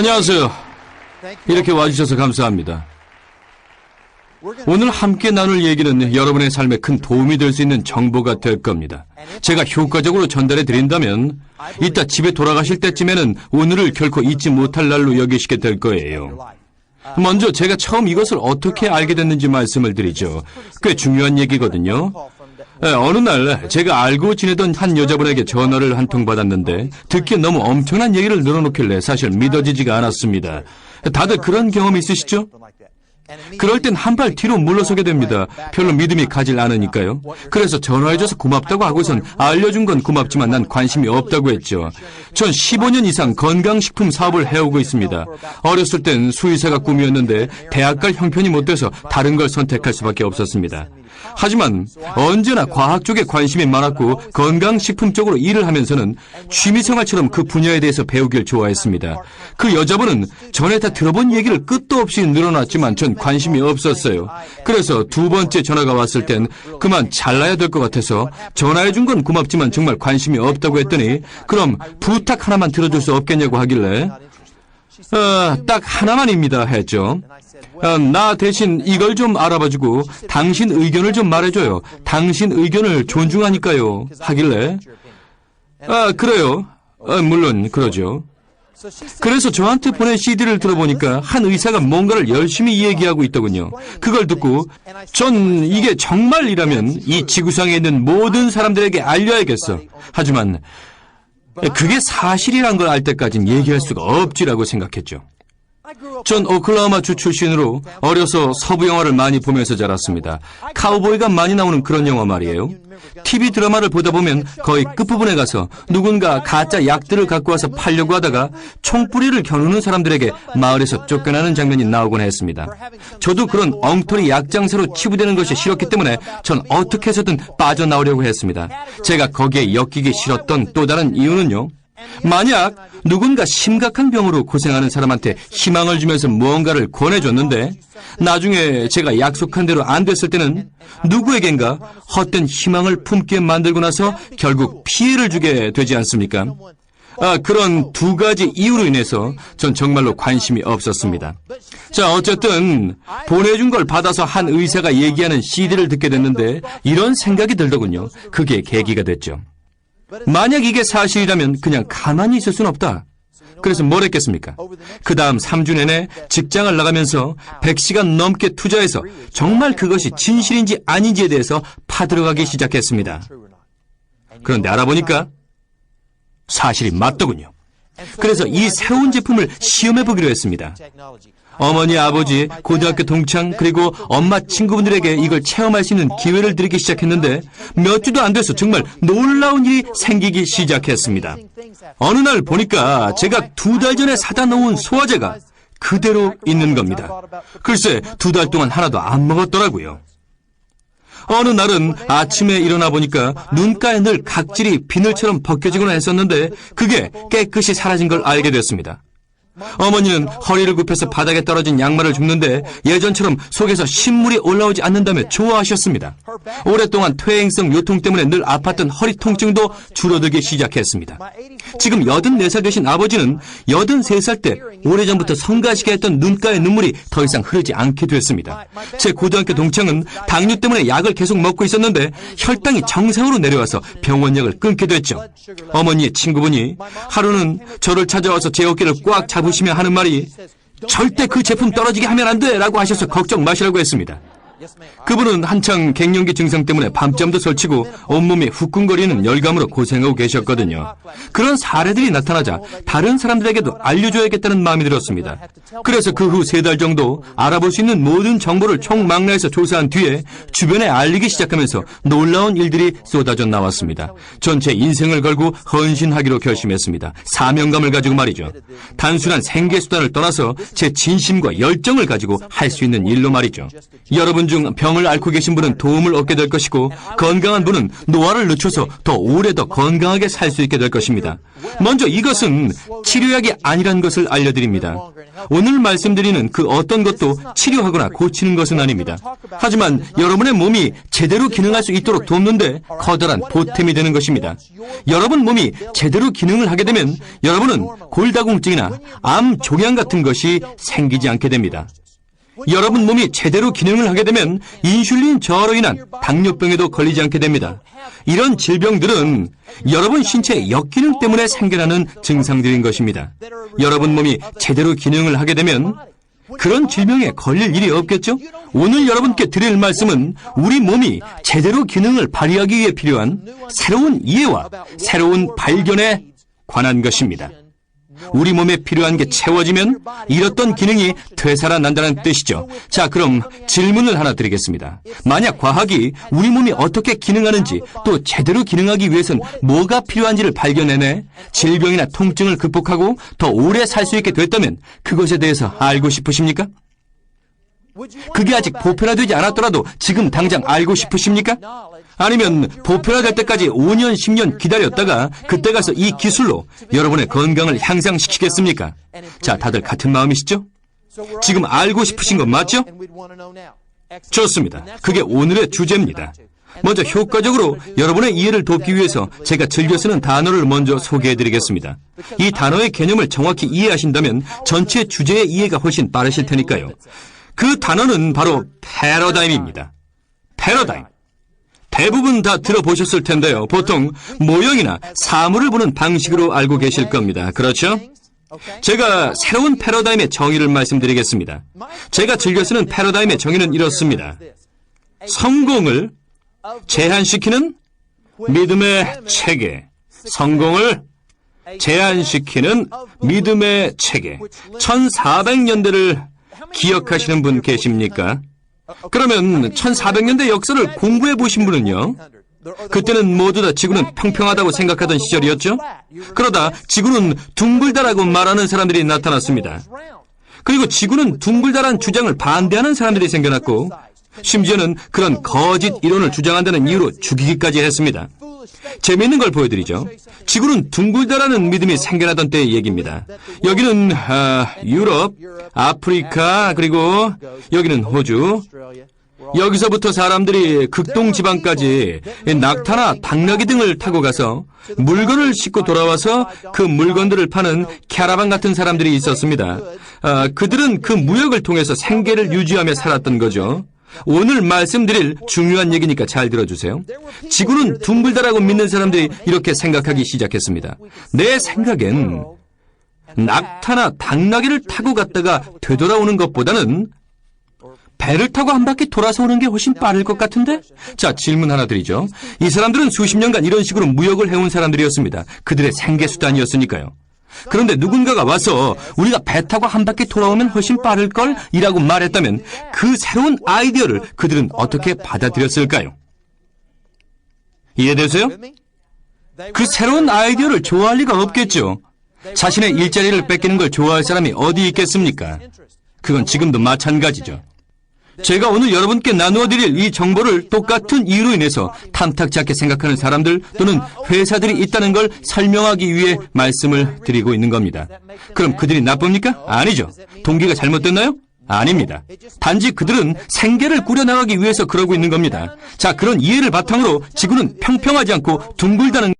안녕하세요. 이렇게 와주셔서 감사합니다. 오늘 함께 나눌 얘기는 여러분의 삶에 큰 도움이 될 수 있는 정보가 될 겁니다. 제가 효과적으로 전달해 드린다면 이따 집에 돌아가실 때쯤에는 오늘을 결코 잊지 못할 날로 여기시게 될 거예요. 먼저 제가 처음 이것을 어떻게 알게 됐는지 말씀을 드리죠. 꽤 중요한 얘기거든요. 에, 어느 날 제가 알고 지내던 한 여자분에게 전화를 한 통 받았는데 듣기에 너무 엄청난 얘기를 늘어놓길래 사실 믿어지지가 않았습니다. 다들 그런 경험 있으시죠? 그럴 땐 한 발 뒤로 물러서게 됩니다. 별로 믿음이 가질 않으니까요. 그래서 전화해줘서 고맙다고 하고선 알려준 건 고맙지만 난 관심이 없다고 했죠. 전 15년 이상 건강식품 사업을 해오고 있습니다. 어렸을 땐 수의사가 꿈이었는데 대학 갈 형편이 못 돼서 다른 걸 선택할 수밖에 없었습니다. 하지만 언제나 과학 쪽에 관심이 많았고 건강식품 쪽으로 일을 하면서는 취미생활처럼 그 분야에 대해서 배우길 좋아했습니다. 그 여자분은 전에 다 들어본 얘기를 끝도 없이 늘어놨지만 전 관심이 없었어요. 그래서 두 번째 전화가 왔을 땐 그만 잘라야 될 것 같아서 전화해 준 건 고맙지만 정말 관심이 없다고 했더니 그럼 부탁 하나만 들어줄 수 없겠냐고 하길래 어, 딱 하나만입니다 했죠. 어, 나 대신 이걸 좀 알아봐주고 당신 의견을 좀 말해줘요. 당신 의견을 존중하니까요. 하길래 아 그래요. 어, 물론 그러죠. 그래서 저한테 보낸 CD를 들어보니까 한 의사가 뭔가를 열심히 얘기하고 있더군요. 그걸 듣고 전 이게 정말이라면 이 지구상에 있는 모든 사람들에게 알려야겠어. 하지만 그게 사실이란 걸 알 때까진 얘기할 수가 없지라고 생각했죠. 전 오클라호마 주 출신으로 어려서 서부 영화를 많이 보면서 자랐습니다. 카우보이가 많이 나오는 그런 영화 말이에요. TV 드라마를 보다 보면 거의 끝부분에 가서 누군가 가짜 약들을 갖고 와서 팔려고 하다가 총뿌리를 겨누는 사람들에게 마을에서 쫓겨나는 장면이 나오곤 했습니다. 저도 그런 엉터리 약장사로 치부되는 것이 싫었기 때문에 전 어떻게 해서든 빠져나오려고 했습니다. 제가 거기에 엮이기 싫었던 또 다른 이유는요. 만약 누군가 심각한 병으로 고생하는 사람한테 희망을 주면서 무언가를 권해줬는데 나중에 제가 약속한 대로 안 됐을 때는 누구에겐가 헛된 희망을 품게 만들고 나서 결국 피해를 주게 되지 않습니까? 아, 그런 두 가지 이유로 인해서 전 정말로 관심이 없었습니다. 자, 어쨌든 보내준 걸 받아서 한 의사가 얘기하는 CD를 듣게 됐는데 이런 생각이 들더군요. 그게 계기가 됐죠. 만약 이게 사실이라면 그냥 가만히 있을 순 없다. 그래서 뭘 했겠습니까? 그 다음 3주 내내 직장을 나가면서 100시간 넘게 투자해서 정말 그것이 진실인지 아닌지에 대해서 파들어가기 시작했습니다. 그런데 알아보니까 사실이 맞더군요. 그래서 이 새로운 제품을 시험해 보기로 했습니다. 어머니, 아버지, 고등학교 동창, 그리고 엄마 친구분들에게 이걸 체험할 수 있는 기회를 드리기 시작했는데 몇 주도 안 돼서 정말 놀라운 일이 생기기 시작했습니다. 어느 날 보니까 제가 두 달 전에 사다 놓은 소화제가 그대로 있는 겁니다. 글쎄, 두 달 동안 하나도 안 먹었더라고요. 어느 날은 아침에 일어나 보니까 눈가에 늘 각질이 비늘처럼 벗겨지거나 했었는데 그게 깨끗이 사라진 걸 알게 됐습니다. 어머니는 허리를 굽혀서 바닥에 떨어진 양말을 줍는데 예전처럼 속에서 신물이 올라오지 않는다며 좋아하셨습니다. 오랫동안 퇴행성 요통 때문에 늘 아팠던 허리 통증도 줄어들기 시작했습니다. 지금 84살 되신 아버지는 83살 때 오래전부터 성가시게 했던 눈가의 눈물이 더 이상 흐르지 않게 됐습니다. 제 고등학교 동창은 당뇨 때문에 약을 계속 먹고 있었는데 혈당이 정상으로 내려와서 병원약을 끊게 됐죠. 어머니의 친구분이 하루는 저를 찾아와서 제 어깨를 꽉 잡으시며 하는 말이 절대 그 제품 떨어지게 하면 안 돼! 라고 하셔서 걱정 마시라고 했습니다. 그분은 한창 갱년기 증상 때문에 밤잠도 설치고 온몸이 후끈거리는 열감으로 고생하고 계셨거든요. 그런 사례들이 나타나자 다른 사람들에게도 알려줘야겠다는 마음이 들었습니다. 그래서 그 후 세 달 정도 알아볼 수 있는 모든 정보를 총망라해서 조사한 뒤에 주변에 알리기 시작하면서 놀라운 일들이 쏟아져 나왔습니다. 전체 인생을 걸고 헌신하기로 결심했습니다. 사명감을 가지고 말이죠. 단순한 생계수단을 떠나서 제 진심과 열정을 가지고 할 수 있는 일로 말이죠. 여러분 중 병을 앓고 계신 분은 도움을 얻게 될 것이고 건강한 분은 노화를 늦춰서 더 오래 더 건강하게 살 수 있게 될 것입니다. 먼저 이것은 치료약이 아니란 것을 알려드립니다. 오늘 말씀드리는 그 어떤 것도 치료하거나 고치는 것은 아닙니다. 하지만 여러분의 몸이 제대로 기능할 수 있도록 돕는데 커다란 보탬이 되는 것입니다. 여러분 몸이 제대로 기능을 하게 되면 여러분은 골다공증이나 암 종양 같은 것이 생기지 않게 됩니다. 여러분 몸이 제대로 기능을 하게 되면 인슐린 저하로 인한 당뇨병에도 걸리지 않게 됩니다. 이런 질병들은 여러분 신체의 역기능 때문에 생겨나는 증상들인 것입니다. 여러분 몸이 제대로 기능을 하게 되면 그런 질병에 걸릴 일이 없겠죠? 오늘 여러분께 드릴 말씀은 우리 몸이 제대로 기능을 발휘하기 위해 필요한 새로운 이해와 새로운 발견에 관한 것입니다. 우리 몸에 필요한 게 채워지면 잃었던 기능이 되살아난다는 뜻이죠. 자, 그럼 질문을 하나 드리겠습니다. 만약 과학이 우리 몸이 어떻게 기능하는지 또 제대로 기능하기 위해선 뭐가 필요한지를 발견해내 질병이나 통증을 극복하고 더 오래 살 수 있게 됐다면 그것에 대해서 알고 싶으십니까? 그게 아직 보편화되지 않았더라도 지금 당장 알고 싶으십니까? 아니면 보편화될 때까지 5년, 10년 기다렸다가 그때 가서 이 기술로 여러분의 건강을 향상시키겠습니까? 자, 다들 같은 마음이시죠? 지금 알고 싶으신 건 맞죠? 좋습니다. 그게 오늘의 주제입니다. 먼저 효과적으로 여러분의 이해를 돕기 위해서 제가 즐겨 쓰는 단어를 먼저 소개해 드리겠습니다. 이 단어의 개념을 정확히 이해하신다면 전체 주제의 이해가 훨씬 빠르실 테니까요. 그 단어는 바로 패러다임입니다. 패러다임. 대부분 다 들어보셨을 텐데요. 보통 모형이나 사물을 보는 방식으로 알고 계실 겁니다. 그렇죠? 제가 새로운 패러다임의 정의를 말씀드리겠습니다. 제가 즐겨 쓰는 패러다임의 정의는 이렇습니다. 성공을 제한시키는 믿음의 체계. 성공을 제한시키는 믿음의 체계. 1400년대를 기억하시는 분 계십니까? 그러면 1400년대 역사를 공부해 보신 분은요? 그때는 모두 다 지구는 평평하다고 생각하던 시절이었죠? 그러다 지구는 둥글다라고 말하는 사람들이 나타났습니다. 그리고 지구는 둥글다란 주장을 반대하는 사람들이 생겨났고, 심지어는 그런 거짓 이론을 주장한다는 이유로 죽이기까지 했습니다. 재미있는 걸 보여드리죠. 지구는 둥글다라는 믿음이 생겨나던 때의 얘기입니다. 여기는 아, 유럽, 아프리카, 그리고 여기는 호주. 여기서부터 사람들이 극동 지방까지 낙타나 당나귀 등을 타고 가서 물건을 싣고 돌아와서 그 물건들을 파는 캐라반 같은 사람들이 있었습니다. 아, 그들은 그 무역을 통해서 생계를 유지하며 살았던 거죠. 오늘 말씀드릴 중요한 얘기니까 잘 들어주세요. 지구는 둥글다라고 믿는 사람들이 이렇게 생각하기 시작했습니다. 내 생각엔 낙타나 당나귀를 타고 갔다가 되돌아오는 것보다는 배를 타고 한 바퀴 돌아서 오는 게 훨씬 빠를 것 같은데? 자, 질문 하나 드리죠. 이 사람들은 수십 년간 이런 식으로 무역을 해온 사람들이었습니다. 그들의 생계수단이었으니까요. 그런데 누군가가 와서 우리가 배 타고 한 바퀴 돌아오면 훨씬 빠를걸? 이라고 말했다면 그 새로운 아이디어를 그들은 어떻게 받아들였을까요? 이해되세요? 그 새로운 아이디어를 좋아할 리가 없겠죠. 자신의 일자리를 뺏기는 걸 좋아할 사람이 어디 있겠습니까? 그건 지금도 마찬가지죠. 제가 오늘 여러분께 나누어 드릴 이 정보를 똑같은 이유로 인해서 탐탁지 않게 생각하는 사람들 또는 회사들이 있다는 걸 설명하기 위해 말씀을 드리고 있는 겁니다. 그럼 그들이 나쁩니까? 아니죠. 동기가 잘못됐나요? 아닙니다. 단지 그들은 생계를 꾸려나가기 위해서 그러고 있는 겁니다. 자, 그런 이해를 바탕으로 지구는 평평하지 않고 둥글다는